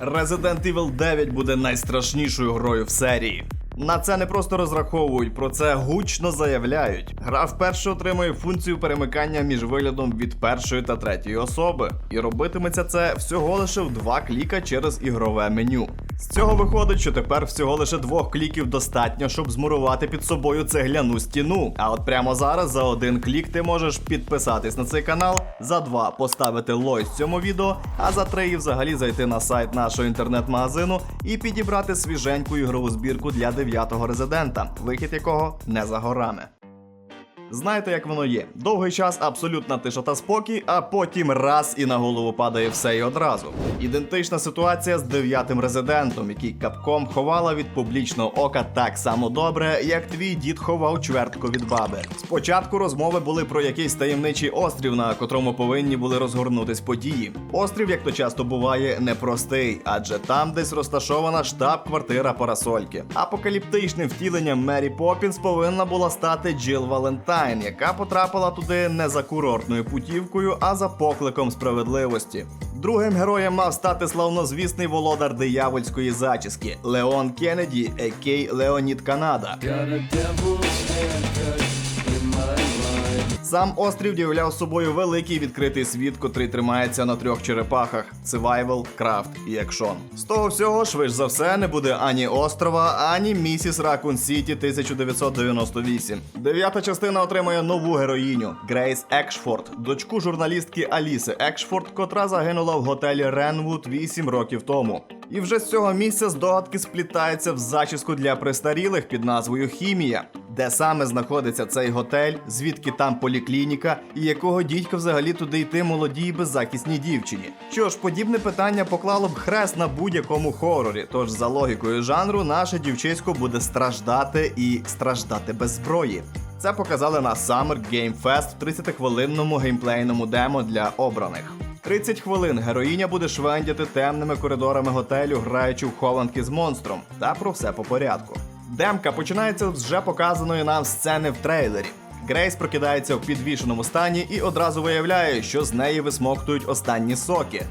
Resident Evil 9 буде найстрашнішою грою в серії. На це не просто розраховують, про це гучно заявляють. Гра вперше отримує функцію перемикання між виглядом від першої та третьої особи, і робитиметься це всього лише в два кліка через ігрове меню. З цього виходить, що тепер всього лише двох кліків достатньо, щоб змурувати під собою цегляну стіну. А от прямо зараз за один клік ти можеш підписатись на цей канал, за два поставити лойс цьому відео, а за три взагалі зайти на сайт нашого інтернет-магазину і підібрати свіженьку ігрову збірку для 9-го резидента, вихід якого не за горами. Знаєте, як воно є. Довгий час абсолютна тиша та спокій, а потім раз і на голову падає все і одразу. Ідентична ситуація з дев'ятим резидентом, який капком ховала від публічного ока так само добре, як твій дід ховав чвертку від баби. Спочатку розмови були про якийсь таємничий острів, на котрому повинні були розгорнутись події. Острів, як то часто буває, непростий, адже там десь розташована штаб-квартира Парасольки. Апокаліптичним втіленням Мері Поппінс повинна була стати Джил Валентайн, яка потрапила туди не за курортною путівкою, а за покликом справедливості. Другим героєм мав стати славнозвісний володар диявольської зачіски Леон Кеннеді, екей Леонід Канада. Сам острів являв собою великий відкритий світ, котрий тримається на трьох черепахах: Survival, Крафт і Екшон. З того всього, швидш за все, не буде ані острова, ані місіс Ракун Сіті 1998. Дев'ята частина отримує нову героїню Грейс Екшфорд, дочку журналістки Аліси Екшфорд, котра загинула в готелі Ренвуд 8 років тому. І вже з цього місця здогадки сплітаються в зачіску для престарілих під назвою Хімія, де саме знаходиться цей готель, звідки там поліклініка, і якого дідька взагалі туди йти молодій і беззахисній дівчині. Що ж, подібне питання поклало б хрест на будь-якому хорорі. Тож за логікою жанру, наше дівчисько буде страждати і страждати без зброї. Це показали на Summer Game Fest в 30-хвилинному геймплейному демо для обраних. 30 хвилин героїня буде швендяти темними коридорами готелю, граючи в хованки з монстром, та про все по порядку. Демка починається з вже показаної нам сцени в трейлері. Грейс прокидається в підвішеному стані і одразу виявляє, що з неї висмоктують останні соки.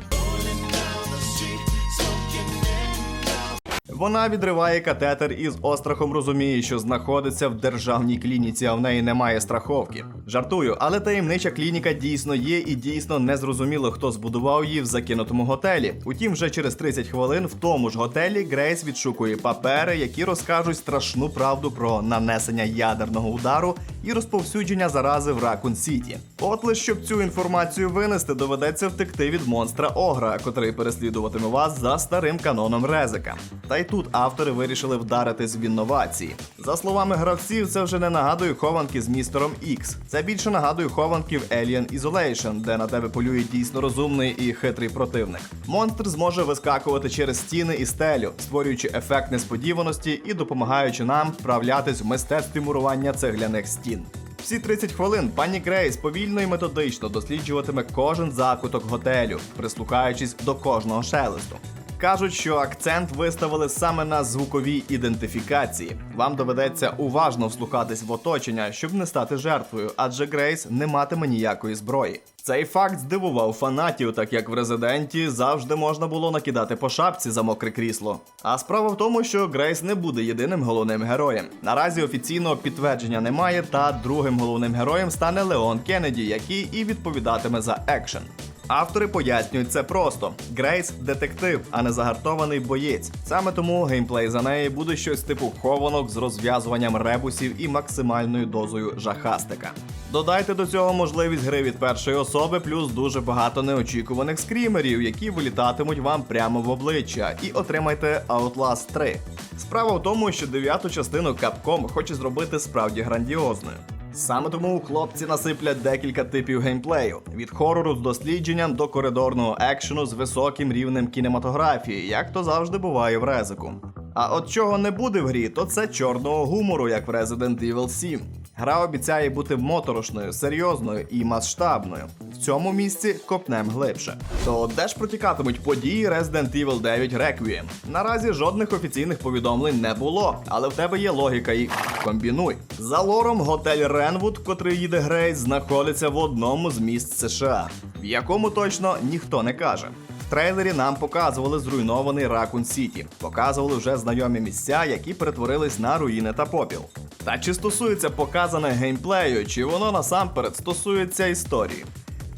Вона відриває катетер і з острахом розуміє, що знаходиться в державній клініці, а в неї немає страховки. Жартую, але таємнича клініка дійсно є і дійсно не зрозуміло, хто збудував її в закинутому готелі. Утім, вже через 30 хвилин в тому ж готелі Грейс відшукує папери, які розкажуть страшну правду про нанесення ядерного удару і розповсюдження зарази в Ракун Сіті. От лише щоб цю інформацію винести, доведеться втекти від монстра Огра, котрий переслідуватиме вас за старим каноном Резика. Та й тут автори вирішили вдаритись в інновації. За словами гравців, це вже не нагадує хованки з містером Ікс. Це більше нагадує хованки в Alien Isolation, де на тебе полює дійсно розумний і хитрий противник. Монстр зможе вискакувати через стіни і стелю, створюючи ефект несподіваності і допомагаючи нам вправлятись в мистецтві мурування цегляних стін. Всі 30 хвилин пані Грейс повільно і методично досліджуватиме кожен закуток готелю, прислухаючись до кожного шелесту. Кажуть, що акцент виставили саме на звуковій ідентифікації. Вам доведеться уважно вслухатись в оточення, щоб не стати жертвою, адже Грейс не матиме ніякої зброї. Цей факт здивував фанатів, так як в резиденті завжди можна було накидати по шапці за мокре крісло. А справа в тому, що Грейс не буде єдиним головним героєм. Наразі офіційного підтвердження немає, та другим головним героєм стане Леон Кеннеді, який і відповідатиме за екшен. Автори пояснюють це просто: Грейс детектив, а не загартований боєць. Саме тому геймплей за неї буде щось типу хованок з розв'язуванням ребусів і максимальною дозою жахастика. Додайте до цього можливість гри від першої особи, плюс дуже багато неочікуваних скрімерів, які вилітатимуть вам прямо в обличчя, і отримайте Outlast 3. Справа в тому, що дев'яту частину Capcom хоче зробити справді грандіозною. Саме тому хлопці насиплять декілька типів геймплею: від хорору з дослідженням до коридорного екшену з високим рівнем кінематографії, як то завжди буває в резику. А от чого не буде в грі, то це чорного гумору, як в Resident Evil 7. Гра обіцяє бути моторошною, серйозною і масштабною. Цьому місці копнем глибше. То де ж протікатимуть події Resident Evil 9 Requiem? Наразі жодних офіційних повідомлень не було, але в тебе є логіка і комбінуй. За лором готель Ренвуд, котрий їде Грейс, знаходиться в одному з міст США, в якому точно ніхто не каже. В трейлері нам показували зруйнований Ракун Сіті, показували вже знайомі місця, які перетворились на руїни та попіл. Та чи стосується показане геймплею, чи воно насамперед стосується історії?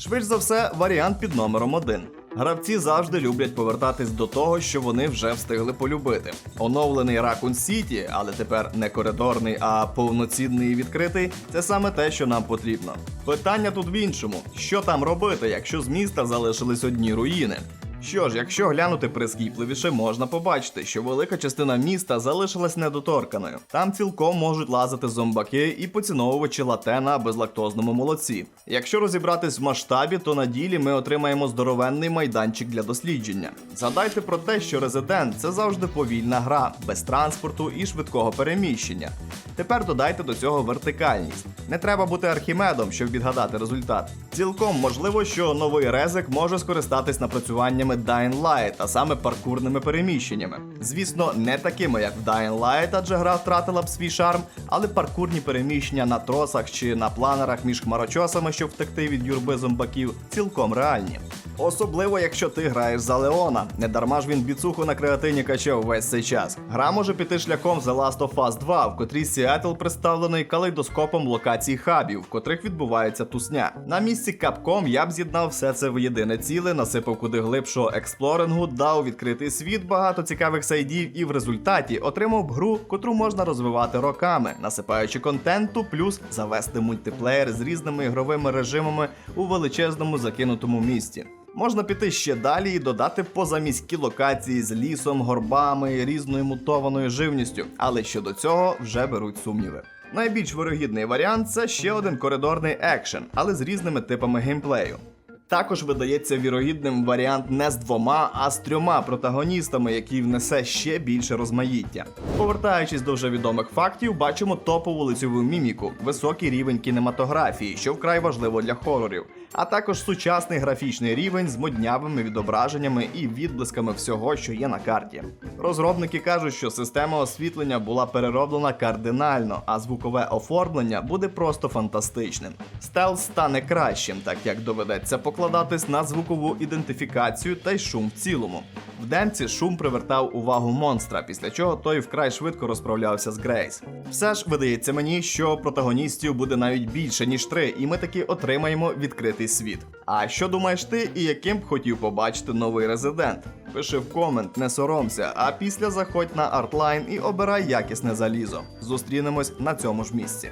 Швидше за все, варіант під номером один. Гравці завжди люблять повертатись до того, що вони вже встигли полюбити. Оновлений Raccoon City, але тепер не коридорний, а повноцінний і відкритий це саме те, що нам потрібно. Питання тут в іншому: що там робити, якщо з міста залишились одні руїни? Що ж, якщо глянути прискіпливіше, можна побачити, що велика частина міста залишилась недоторканою. Там цілком можуть лазити зомбаки і поціновувачі лате на безлактозному молоці. Якщо розібратись в масштабі, то на ділі ми отримаємо здоровенний майданчик для дослідження. Згадайте про те, що Резидент це завжди повільна гра, без транспорту і швидкого переміщення. Тепер додайте до цього вертикальність. Не треба бути архімедом, щоб відгадати результат. Цілком можливо, що новий резик може скористатись напрацюваннями Dying Light, а саме паркурними переміщеннями. Звісно, не такими, як в Dying Light, адже гра втратила б свій шарм, але паркурні переміщення на тросах чи на планерах між хмарочосами, щоб втекти від юрби зомбаків, цілком реальні. Особливо, якщо ти граєш за Леона. Не дарма ж він біцуху на креатині качав весь цей час. Гра може піти шляхом The Last of Us 2, в котрій Сіетл представлений калейдоскопом локацій хабів, в котрих відбувається тусня. На місці Capcom я б з'єднав все це в єдине ціле, насипав куди глибшого експлорингу, дав відкритий світ, багато цікавих сайдів, і в результаті отримав гру, котру можна розвивати роками, насипаючи контенту, плюс завести мультиплеєр з різними ігровими режимами у величезному закинутому місті. Можна піти ще далі і додати позаміські локації з лісом, горбами, різною мутованою живністю, але щодо цього вже беруть сумніви. Найбільш вирогідний варіант це ще один коридорний екшен, але з різними типами геймплею. Також видається вірогідним варіант не з двома, а з трьома протагоністами, який внесе ще більше розмаїття. Повертаючись до вже відомих фактів, бачимо топову лицьову міміку, високий рівень кінематографії, що вкрай важливо для хорорів, а також сучасний графічний рівень з моднявими відображеннями і відблисками всього, що є на карті. Розробники кажуть, що система освітлення була перероблена кардинально, а звукове оформлення буде просто фантастичним. Стелс стане кращим, так як доведеться покладатись на звукову ідентифікацію та й шум в цілому. В демці шум привертав увагу монстра, після чого той вкрай швидко розправлявся з Грейс. Все ж видається мені, що протагоністів буде навіть більше ніж три, і ми таки отримаємо відкритий світ. А що думаєш ти і яким б хотів побачити новий резидент? Пиши в комент, не соромся, а після заходь на артлайн і обирай якісне залізо. Зустрінемось на цьому ж місці.